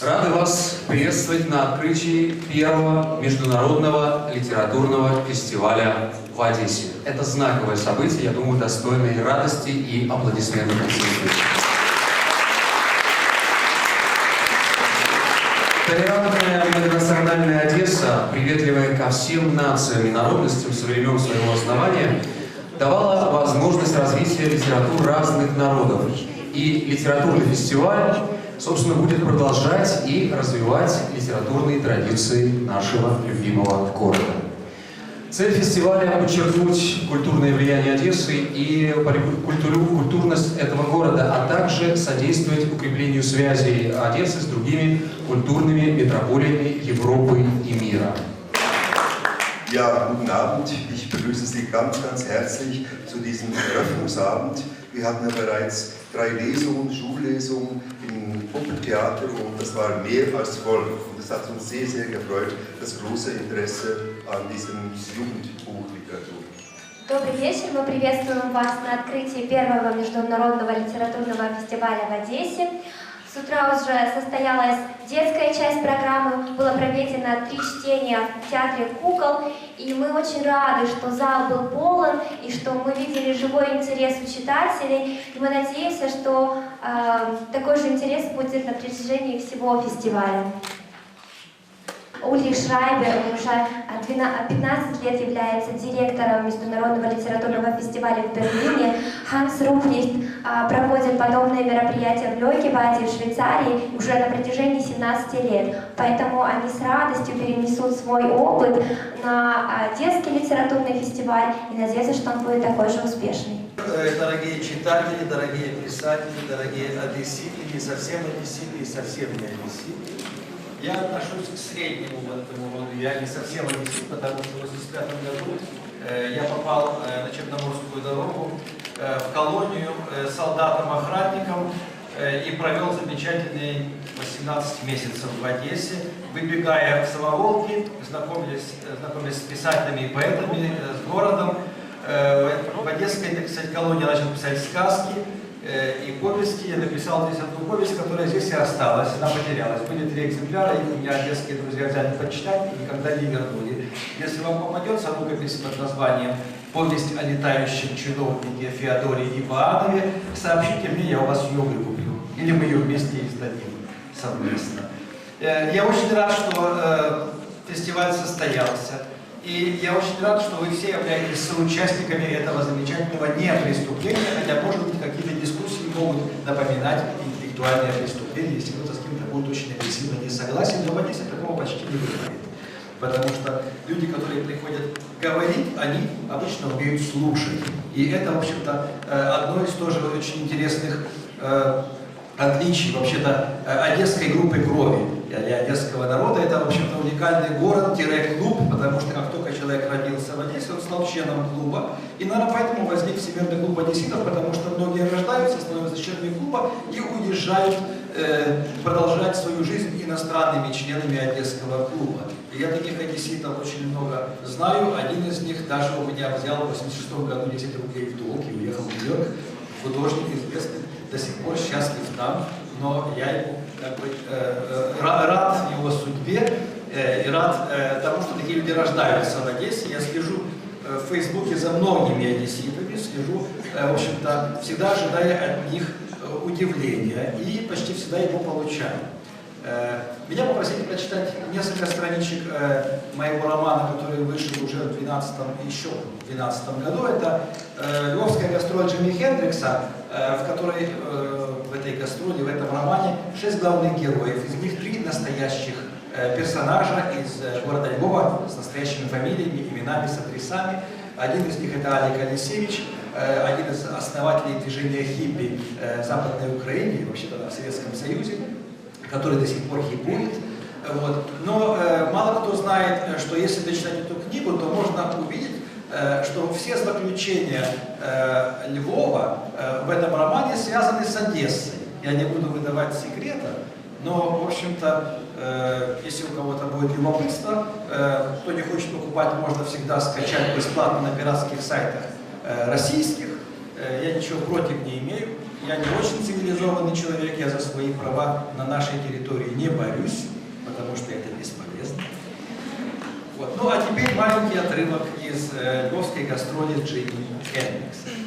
Рады вас приветствовать на открытии первого международного литературного фестиваля в Одессе. Это знаковое событие, я думаю, достойное радости, и аплодисментов присутствующих. Толерантная многонациональная Одесса, приветливая ко всем нациям и народностям со времен своего основания, давала возможность развития литератур разных народов. И литературный фестиваль, собственно, будет продолжать и развивать литературные традиции нашего любимого города. Цель фестиваля – подчеркнуть культурное влияние Одессы и культуру, культурность этого города, а также содействовать укреплению связей Одессы с другими культурными метрополиями Европы и мира. Ja, guten Abend. Ich begrüße Sie ganz, ganz herzlich zu diesem Eröffnungsabend. Wir hatten ja bereits drei Lesungen, Schullesungen im Puppentheater und das war mehr als voll. Und es hat uns sehr, sehr gefreut, das große Interesse an diesem Jugendbuchliteratur. Добрый вечер. Мы приветствуем вас на открытии первого международного литературного фестиваля в Одессе. С утра уже состоялась детская часть программы, было проведено три чтения в театре кукол, и мы очень рады, что зал был полон, и что мы видели живой интерес у читателей, и мы надеемся, что э, такой же интерес будет на протяжении всего фестиваля. Ульрих Шрайбер уже 15 лет является директором Международного литературного фестиваля в Берлине. Ханс Руфлихт проводит подобные мероприятия в Лёкебаде, в Швейцарии уже на протяжении 17 лет. Поэтому они с радостью перенесут свой опыт на детский литературный фестиваль и надеются, что он будет такой же успешный. Дорогие читатели, дорогие писатели, дорогие одесситы, не совсем одесситы и совсем не одесситы. Я отношусь к среднему в этому роду. Я не совсем одессит, потому что в 85 году э, я попал э, на Черноморскую дорогу э, в колонию э, солдатом-охранником э, и провел замечательные 18 месяцев в Одессе, выбегая в самоволки, знакомились, э, знакомились с писателями и поэтами, с городом. В Одесской, так сказать, колонии начал писать сказки, и повести. Я написал здесь одну повесть, которая здесь и осталась, она потерялась. Были три экземпляра, и меня одесские друзья взяли почитать и никогда не вернули. Если вам попадется рукопись под названием «Повесть о летающем чиновнике Феодоре Иванове», сообщите мне, я у вас ее выкуплю. Или мы ее вместе издадим совместно. Э, я очень рад, что э, фестиваль состоялся. И я очень рад, что вы все являетесь соучастниками этого замечательного не преступления, хотя, может напоминать интеллектуальное преступление, если кто-то с кем-то будет очень агрессивно не согласен, но в Одессе такого почти не бывает. Потому что люди, которые приходят говорить, они обычно умеют слушать. И это, в общем-то, э, одно из тоже очень интересных э, отличий вообще-то э, одесской группы крови одесского народа. Это, в общем-то, уникальный город-клуб, потому что как только человек родился в Одессе, он стал членом клуба. И, наверное, поэтому возник Всемирный клуб одесситов, потому что многие рождаются, становятся членами клуба и уезжают э, продолжать свою жизнь иностранными членами одесского клуба. И я таких одесситов очень много знаю. Один из них даже у меня взял в 86 году 10 рублей в долг и уехал в Нью-Йорк. Художник известный, до сих пор счастлив там, но я ему как бы, э, э, рад его судьбе э, и рад э, тому, что такие люди рождаются в Одессе. Я слежу э, в Фейсбуке за многими одесситами, слежу, э, в общем-то, всегда ожидая от них удивления и почти всегда его получаю. Меня попросили прочитать несколько страничек моего романа, который вышел уже в 12 еще в 2012 году. Это Львовская гастроль Джимми Хендрикса, в которой в этой гастроли, в этом романе шесть главных героев. Из них три настоящих персонажа из города Львова с настоящими фамилиями, именами, с адресами. Один из них это Алик Алисевич, один из основателей движения хиппи Западной Украине, вообще-то в Советском Союзе который до сих пор хипует. Вот. Но э, мало кто знает, что если дочитать эту книгу, то можно увидеть, э, что все заключения э, Львова э, в этом романе связаны с Одессой. Я не буду выдавать секрета, но, в общем-то, э, если у кого-то будет любопытство, э, кто не хочет покупать, можно всегда скачать бесплатно на пиратских сайтах э, российских. Э, я ничего против не имею. я не очень цивилизованный человек, я за свои права на нашей территории не борюсь, потому что это бесполезно. Вот. Ну а теперь маленький отрывок из э, львовской гастроли Джимми Хендрикса.